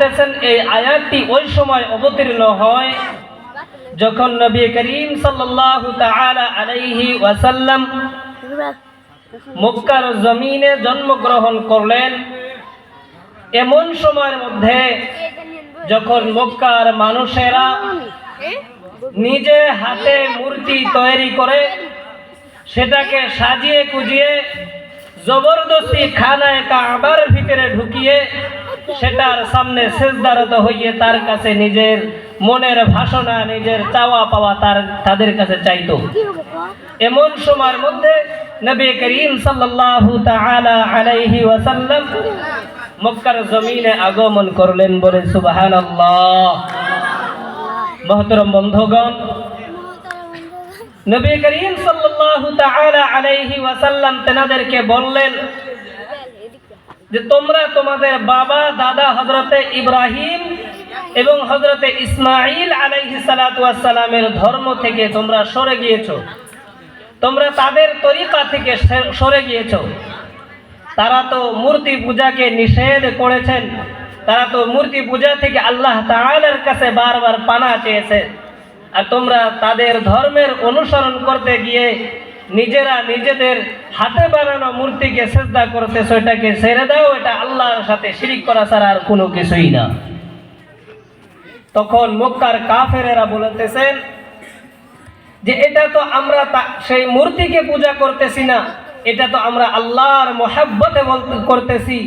বলতেছেন, এই আয়াতটি ওই সময় অবতীর্ণ হয় যখন নবী করিম সাল্লাল্লাহু তাআলা আলাইহি ওয়াসাল্লাম মক্কার জমিনে জন্মগ্রহণ করলেন। এমন সময়ের মধ্যে যখন মক্কার মানুষেরা নিজে হাতে মূর্তি তৈরি করে সেটাকে সাজিয়ে কুজিয়ে জবরদস্তি খানায় কাবার সেটার সামনে শেষদারত হইয়ে তার কাছে নিজের মনের ভাষণা, নিজের চাওয়া পাওয়া তার, তাদের কাছে চাইতো। এমন সময়ের মধ্যে নবী করিম সাল্লাল্লাহু তাআলা আলাইহি ওয়াসাল্লাম মক্কার জমিনে আগমন করলেন বলে, সুবহানাল্লাহ। মহতরম বন্ধুগণ, নবী করিম সাল্লাল্লাহু তাআলা আলাইহি ওয়াসাল্লাম তেনাদেরকে বললেন যে তোমরা তোমাদের বাবা, দাদা হজরতে ইব্রাহিম এবং হজরতে ইসমাইল আলাইহি সালাতু সালামের ধর্ম থেকে তোমরা সরে গিয়েছো। তোমরা তাদের তরিকা থেকে সরে গিয়েছো। তারা তো মূর্তি পূজাকে নিষেধ করেছেন। তারা তো মূর্তি পূজা থেকে আল্লাহ তাআলার কাছে বারবার পানা চেয়েছে। আর তোমরা তাদের ধর্মের অনুসরণ করতে গিয়ে নিজেরা নিজেদের হাতে বানানো মূর্তিকে শ্রদ্ধা করতেছো এটাকে ছেড়ে দাও, এটা আল্লাহর সাথে শিরিক করা ছাড়া আর কোনো কিছুই না। তখন মক্কার কাফেরেরা বলতেছেন যে, এটা তো আমরা সেই মূর্তিকে পূজা করতেছি না, এটা তো আমরা আল্লাহর মহাব্বতে করতেছি,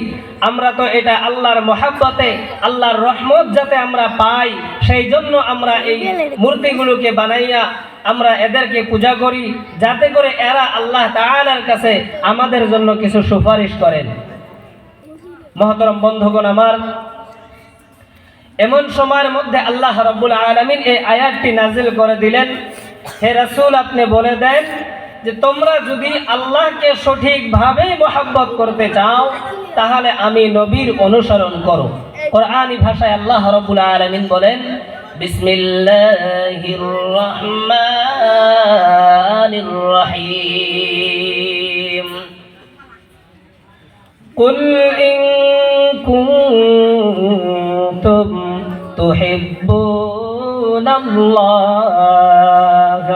আমরা তো এটা আল্লাহর মহাব্বতে, আল্লাহর রহমত যাতে আমরা পাই, সেই জন্য আমরা এই মূর্তিগুলোকে বানাইয়া আমরা এদেরকে পূজা করি, যাতে করে এরা আল্লাহ তাআলার কাছে আমাদের জন্য কিছু সুপারিশ করেন। মহতরম বন্ধুগণ আমার, এমন সময়ের মধ্যে আল্লাহ রাব্বুল আলমিন এই আয়াতটি নাজিল করে দিলেন। হে রাসূল, আপনি বলে দেন যে তোমরা যদি আল্লাহকে সঠিকভাবে মোহাব্বত করতে চাও, তাহলে আমি নবীর অনুসরণ করো। কোরআনী ভাষায় আল্লাহ রাব্বুল আলমিন বলেন বিসমিল্লাহির রহমানির রহিম قل إن كنتم تحبون الله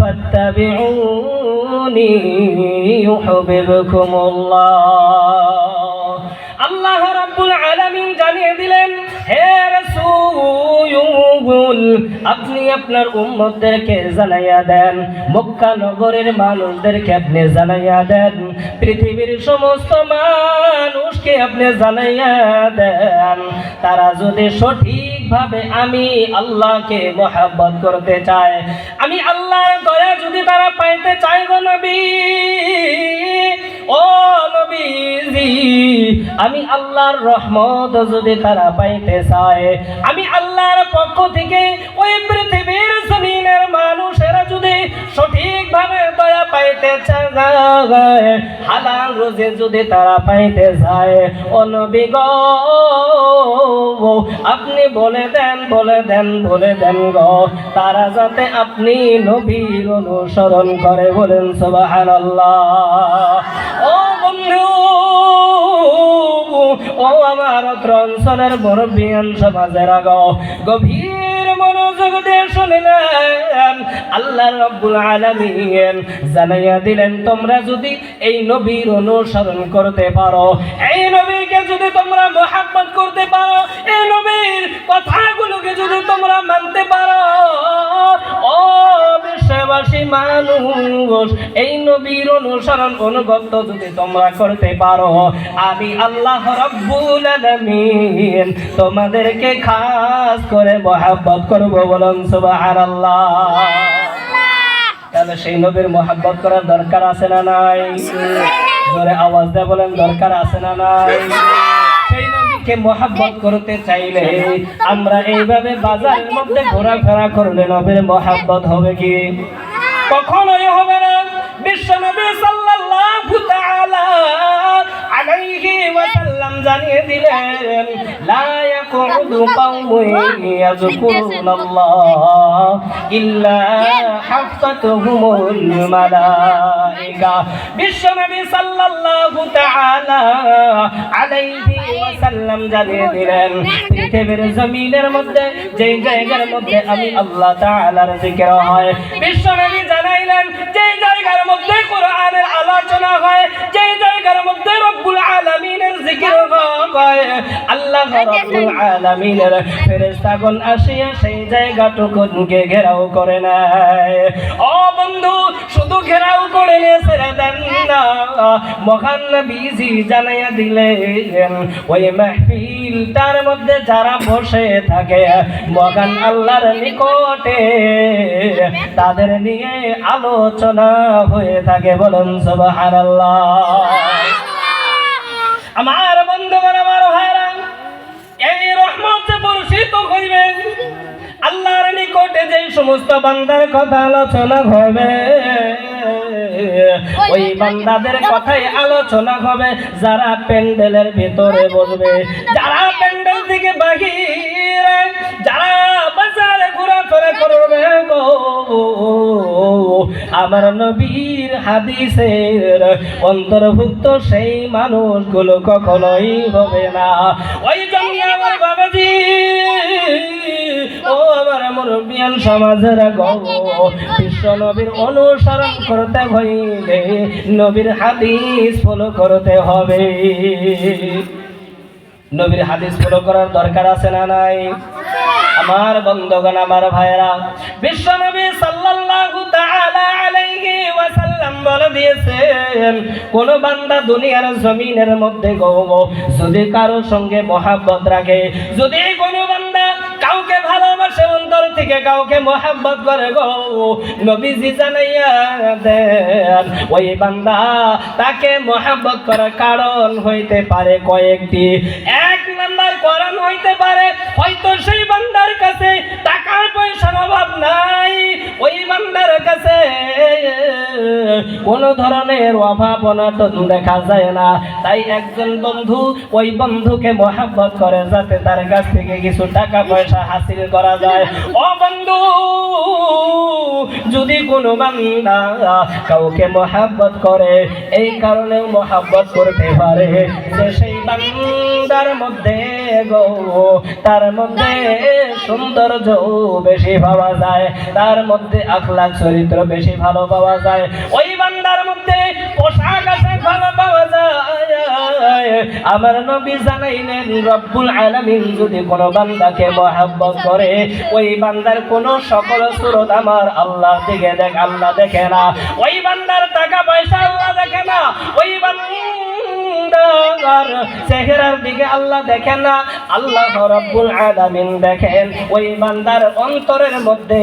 فاتبعوني يحببكم الله আল্লাহ রাব্বুল আলামিন জানিয়ে আপনি আপনার উম্মতদেরকে জানাইয়া দেন, মক্কা নগরের মানুষদেরকে আপনি জানাইয়া দেন, পৃথিবীর সমস্ত মানুষকে আপনি জানাইয়া দেন। তারা যদি সঠিকভাবে আমি আল্লাহকে মহাব্বত করতে চায়, আমি আল্লাহর দয়া যদি তারা পাইতে চাই গো নবী ও আমি আল্লাহর রহমত যদি তারা পাইতে চায়, আমি আল্লাহর পক্ষ থেকে ওই পৃথিবীর জমিনের মানুষেরা যদি সঠিকভাবে দয়া পাইতে চায়, হালাল রোজে যদি তারা পাইতে চায়, ও নবী গো, আপনি বলে দেন বলে দেন বলে দেন গো, তারা যাতে আপনি নবীর অনুসরণ করে বলেন, সুবহানাল্লাহ। অত্র অঞ্চলের মুরব্বিয়ান সমাজের আগ। গভীর মনোযোগ দিয়ে শুনলেন, আল্লাহ রব্বুল আলামিন জানাইয়া দিলেন, তোমরা যদি এই নবীর অনুসরণ করতে পারো, এই নবীকে যদি তোমরা মোহাব্বত করতে পারো, এই নবীর কথাগুলোকে যদি তোমরা মানতে পারো, ও বিশ্ববাসী মানুষ এই নবীর অনুসরণ অনুগত যদি তোমরা করতে পারো আমি আল্লাহ রব্বুল আলামিন তোমাদেরকে খাস করে মহাব্বত করব বলুন সুবহানাল্লাহ। তাহলে সেই নবীর মহাব্বত করার দরকার আছে না নাই? জোরে আওয়াজ দিয়ে বলেন দরকার আছে না নাই? নবীকে মহাব্বত করতে চাইলে আমরা এইভাবে বাজারের মধ্যে ঘোরাফেরা করলে নবীর মহাব্বত হবে কি? কখনোই হবে না। বিশ্ব নবী সাল্লাল্লাহু তাআলা আলাইহি ওয়াসাল্লাম জানিয়ে দিলেন, লা يقعد قوم يذكرون الله إلا حفتهم الملائكة বিশ্বনবী সাল্লাল্লাহু তাআলা আলাইহি ওয়াসাল্লাম জানিয়ে দিলেন পৃথিবীর জমিনের মধ্যে যেই জায়গার মধ্যে আমি আল্লাহ তাআলার জিকির হয় বিশ্বনবী জানাইলেন যেই জায়গার মধ্যে কোরআনের আলোচনা হয় যেই জায়গার মধ্যে রব্বুল আলামিনের জিকির হয় আল্লাহ রব্বুল আলামিনের আসিয়া সেই জায়গাটুকুকে ঘেরাও করে নেয় ও বন্ধু শুধু ঘেরাও করে না। মহান নবীজি জানাইয়া দিলেন ওই মাহফিল তার মধ্যে যারা বসে থাকে মহান আল্লাহর নিকটে তাদের নিয়ে আলোচনা হয়ে থাকে। বলুন সুবহানাল্লাহ। আমার বন্ধুগণ বর্ষিত হইবেন আল্লাহর নিকটে যে সমস্ত বান্দার কথা আলোচনা হবে ওই বান্দাদের কথাই আলোচনা হবে। যারা প্যান্ডেলের ভিতরে বসবে যারা প্যান্ডেল থেকে বাহিরে যারা বাজারে ঘোরাফেরা করবে গো আমার নবীর হাদিসের অন্তর্ভুক্ত সেই মানুষগুলো কখনোই হবে না। ওই জন্য আমার বাবাজি, ও আমার মুরব্বিয়ান সমাজের গো, বিশ্ব নবীর অনুসরণ করতে হইলে নবীর হাদিস ফলো করতে হবে। নবীর হাদিস ফলো করার দরকার আছে না নাই? আমার বন্ধগণ, আমার ভাইরা বিশ্ব নবী সাল্লাল্লাহু তাআলা আলাইহি ওয়াসাল্লাম বলে দিয়েছেন, কোন বান্দা দুনিয়ার জমিনের মধ্যে গো যদি কারও সঙ্গে মহাব্বত রাখে, যদি কোনো বান্দা কাউকে ভালোবাসে, অন্তর থেকে কাউকে মহাব্বত করে, গো নবীজি জানাইয়া দেন, ওই বান্দা তাকে মহাব্বত করার কারণ হইতে পারে কয়েকটি। এক হইতে পারে, হয়তো সেই বান্দার কাছে টাকা পয়সার অভাব নাই। ওই বান্দার কাছে কোন ধরনের অভাব অনটন দেখা যায় না। তাই একজন বন্ধু ওই বন্ধুকে মহাব্বত করে যাতে তার কাছ থেকে কিছু টাকা পয়সা হাসিল করা যায়। ও বন্ধু যদি কোনো বান্দা কাউকে মহাব্বত করে, এই কারণে মহাব্বত করতে পারে। যে সেই বান্দার মধ্যে গো, তার মধ্যে সৌন্দর্য বেশি পাওয়া যায়, তার মধ্যে আখলাক চরিত্র বেশি ভালো পাওয়া যায়। ওই বান্দার মধ্যে পোশাক আছে, ভালো পাওয়া যায়। আমার নবী জানাইলেন, রব্বুল আলামিন যদি কোনো বান্দাকে মহাব্বত করে, ওই বান্দার কোন সকল সুরত আমার আল্লাহ দিকে দেখ, আল্লাহ দেখে না। ওই বান্দার টাকা পয়সা আল্লাহ দেখে না। ওই বান্দার চেহারার দিকে আল্লাহ দেখেন না। আল্লাহ রব্বুল আলামিন দেখেন, ওই বান্দার অন্তরের মধ্যে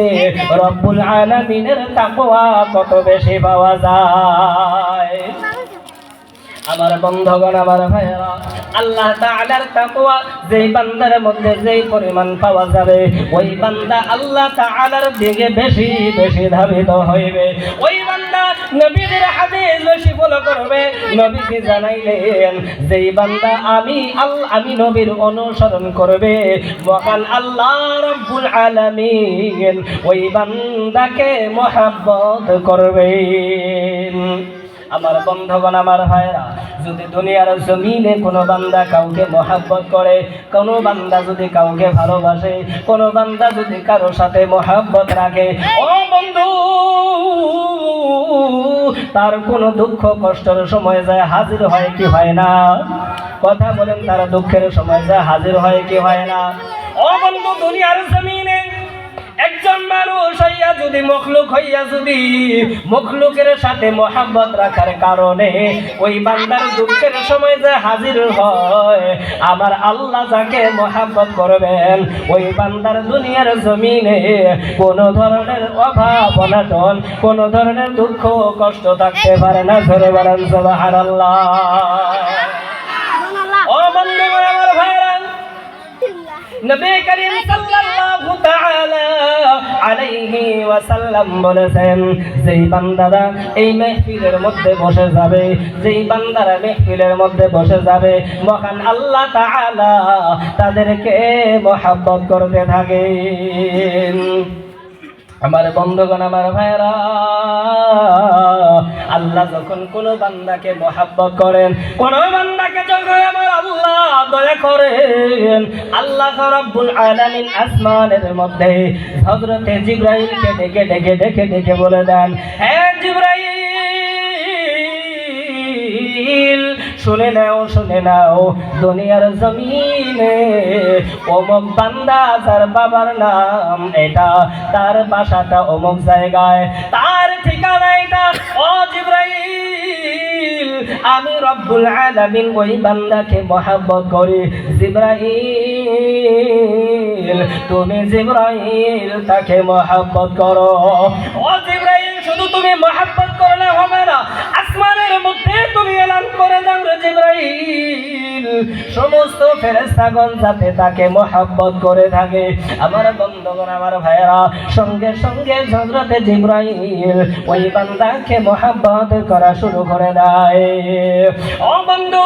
রব্বুল আলামিনের তাকওয়া কত বেশি পাওয়া যায়। আমার বন্ধগণ, আমার ভাইয়েরা, আল্লাহ তাআলার তাকওয়া যেই বান্দার মধ্যে যেই পরিমাণ পাওয়া যাবে, ওই বান্দা আল্লাহ তাআলার দিকে বেশি বেশি ধাবিত হইবে। ওই বান্দা নবীদের হাদিস বেশি ফলো করবে, নবীকে জানাইলেন, যেই বান্দা আমি আল্লাহ আমি নবীর অনুসরণ করবে, মহান আল্লাহ রব্বুল আলামিন, ওই বান্দাকে মহাব্বত করবেন আমার বন্ধগণ, আমার ভাইরা যদি দুনিয়ার জমিনে কোনো বান্দা কাউকে মহাব্বত করে, কোনো বান্দা যদি কাউকে ভালোবাসে, কোনো বান্দা যদি কারও সাথে মহাব্বত রাখে, ও বন্ধু, তার কোনো দুঃখ কষ্টের সময় যায় হাজির হয় কি হয় না? কথা বলেন, তার দুঃখের সময় যায় হাজির হয় কি হয় না? ও বন্ধু, দুনিয়ার জমিনে একজন মানুষ হইয়া যদি মখলুক হইয়া যদি মখলুকের সাথে মোহাম্মত রাখার কারণে ওই বান্দার দুঃখের সময় যে হাজির হয়, আমার আল্লাহ যাকে মোহাম্মত করবেন, ওই বান্দার দুনিয়ার জমিনে কোন ধরনের অভাব, অনাটন, কোন ধরনের দুঃখ কষ্ট থাকতে পারে না। ধরে বলেন, সুবহানাল্লাহ। ও নবী করিম সাল্লাল্লাহু তাআলা আলাইহি ওয়াসাল্লাম বলেছেন, যেই বান্দারা এই মাহফিলের মধ্যে বসে যাবে, যেই বান্দারা মাহফিলের মধ্যে বসে যাবে, মহান আল্লাহ তাআলা তাদেরকে মহাব্বত করতে থাকেন। আমার বন্ধুগণ, আমার ভাইরা আল্লাহ যখন কোন বান্দাকে মহাব্বত করেন, কোন বান্দাকে যখন আমার আল্লাহ দয়া করেন, আল্লাহ রব্বুল আলামিন আসমানের মধ্যে হযরতে জিব্রাইলকে ডেকে ডেকে ডেকে ডেকে বলে দেন, হে শুনে নাও শুনে নাও, দুনিয়ার জমিনে অমুক বান্দা যার বাবার নাম এটা, তার বাসাটা অমুক জায়গায়, তার ঠিকানা এটা ও জিব্রাইল, আমি রব্বুল আলামিন ওই বান্দাকে মহাব্বত করি, জিব্রাইল, তুমি জিব্রাইল তাকে মহাব্বত করো। ও জিব্রাইল, শুধু তুমি মহাব্বত সমস্ত যাতে তাকে করে থাকে। আমার আমার ভাইয়েরা, সঙ্গে সঙ্গে ওই বান্দাকে করা শুরু করে দেয়। ও বন্ধু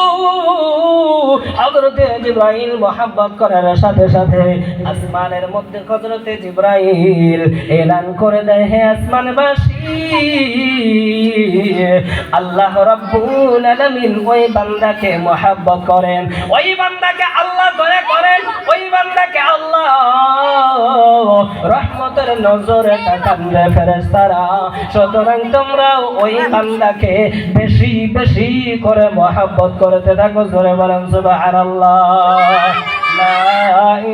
জিব্রাইল মহাব্বত করার সাথে সাথে আসমানের মধ্যে হযরতে জিব্রাইল এলান করে দেয়। হে আসমানবাসী আল্লাহ রাব্বুল আলামিন ওই বান্দাকে মহাব্বত করেন। ওই বান্দাকে আল্লাহ দয়া করেন, ওই বান্দাকে আল্লাহ রহমতের নজরে তাকান রে ফেরেশতারা। সুতরাং তোমরা ওই বান্দাকে বেশি বেশি করে মহাব্বত করতে থাকো, জোরে বলেন সুবহানাল্লাহ। লা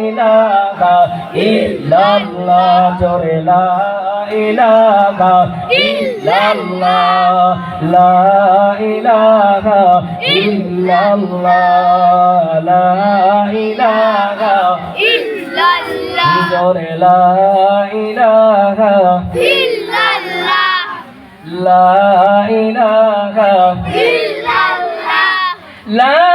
ইলাহা ইল্লাল্লাহ জোরে লা ইলাহা ইল্লাল্লাহ লা ইলাহা ইল্লাল্লাহ লা ইলাহা ইল্লাল্লাহ। জোরে লা ইলাহা ইল্লাল্লাহ। লা ইলাহা ইল্লাল্লাহ। লা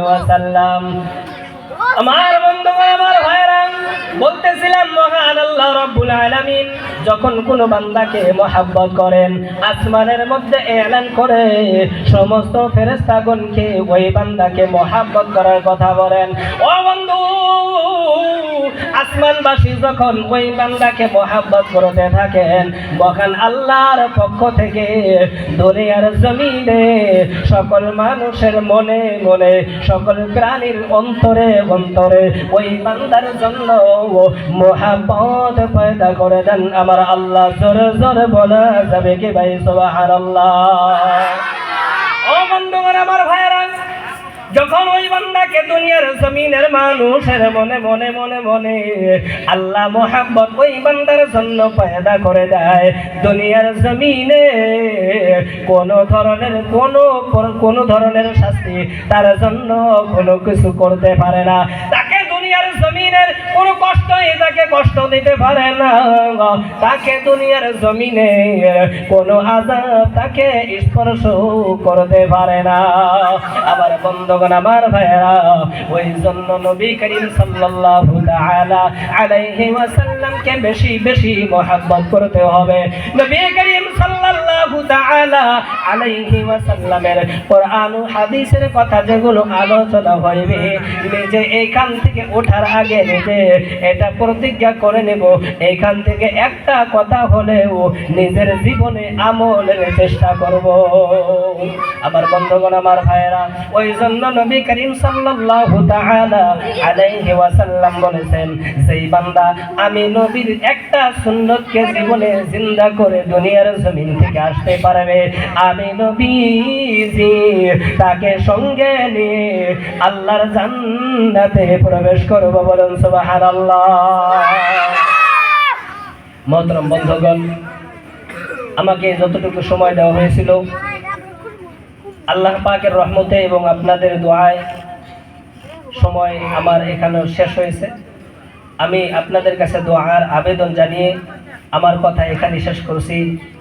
ওয়াসাল্লাম আমার বন্ধু আমার ভাইরা বলতেছিলাম মহান আল্লাহ রব্বুল আলামিন যখন কোন বান্দাকে মহাব্বত করেন, আসমানের মধ্যে এলান করে সমস্ত ফেরেশতাগণকে ওই বান্দাকে মহাব্বত করার কথা বলেন। ও বন্ধু, আসমানবাসী যখন ওই বান্দাকে মহাব্বত করতে থাকেন, মহান আল্লাহর পক্ষ থেকে দুনিয়ার জমিনে সকল মানুষের মনে মনে, সকল প্রাণীর অন্তরে অন্তরে ওই বান্দার জন্য মহাব্বত পয়দা করে দেন আমার আল্লাহ জোরে জোরে বলা যাবে কি ভাই? সুবহানাল্লাহ। ও বন্ধুগণ, আমার ভাইরা যখন ওই বান্দাকে দুনিয়ার জমিনের মানুষের মনে মনে মনে মনে আল্লাহ মোহাম্মদ ওই বান্দার জন্য পয়দা করে দেয়, দুনিয়ার জমিনে কোন ধরনের কোন কোন ধরনের শাস্তি তার জন্য কোনো কিছু করতে পারে না। তাকে দুনিয়ার জমিনের কোনো কষ্টই তাকে কষ্ট দিতে পারে না। তাকে দুনিয়ার জমিনে কোনো আজাব তাকে স্পর্শ করতে পারে না। আমার বন্ধুগণ, আমার ভাইয়েরা, ওই জন্য নবী করিম সাল্লাল্লাহু তাআলা আলাইহি ওয়াসাল্লামকে বেশি বেশি মহব্বত করতে হবে। নবী করিম সাল্লাল্লাহু তাআলা আলাইহি ওয়াসাল্লামের কোরআন ও হাদিসের কথা যেগুলো আলোচনা হইবে, নিজে এইখান থেকে ওঠার আগে নিজে এটা প্রতিজ্ঞা করে নেব। এইখান থেকে একটা কথা হলেও নিজের জীবনে আমলের চেষ্টা করব। আমার বন্ধুগণ, আমার ওই জন্য নবী করিম সাল্লাল্লাহু তাআলা আলাইহি ওয়াসাল্লাম বলেছেন সেই বান্দা আমি নবীর একটা সুন্নতকে জীবনে জিন্দা করে দুনিয়ার জমিন থেকে আসতে পারবে। আমি নবীজি, তাকে সঙ্গে নিয়ে আল্লাহর জান্নাতে প্রবেশ করব বলেন সুবহানাল্লাহ। মহতরম বন্ধুগণ, আমাকে যতটুকু সময় দেওয়া হয়েছিল, আল্লাহ পাকের রহমতে এবং আপনাদের দোয়ায় সময় আমার এখানে শেষ হয়েছে। আমি আপনাদের কাছে দোয়ার আবেদন জানিয়ে আমার কথা এখানে শেষ করছি।